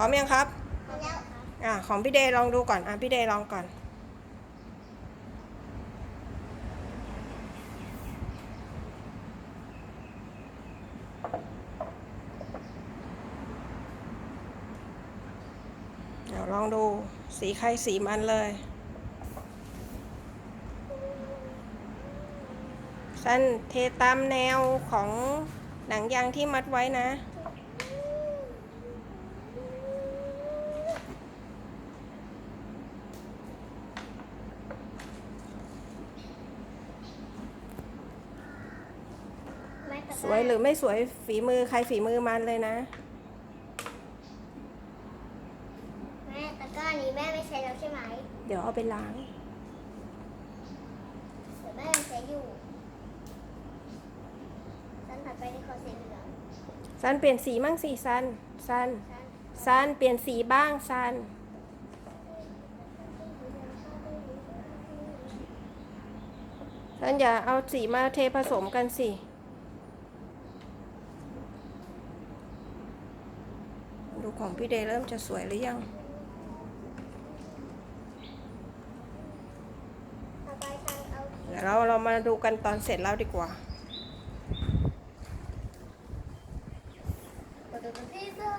พร้อมยังครับแล้วอะของพี่เดย์ลองดูก่อนอะพี่เดย์ลองก่อนเดี๋ยวลองดูสีใครสีมันเลย สั้นเทตามแนวของหนังยางที่มัดไว้นะ แม่ตะกร้า สวยหรือไม่สวยฝีมือใครฝีมือมันเลยนะ แม่ตะกร้านี้แม่ไม่ใช้แล้วใช่ไหมเดี๋ยวเอาไปล้างหรือแม่ยังใช้อยู่สันถัดไปในคอสีเหลืองซันเปลี่ยนสีมั่งสิซันซันสันซันเปลี่ยนสีบ้างซัน ซันอย่าเอาสีมาเทผสมกันสิูของพี่เดย์เริ่มจะสวยหรือยังเดี๋ยวเราเรามาดูกันตอนเสร็จแล้วดีกว่า Look at the pizza!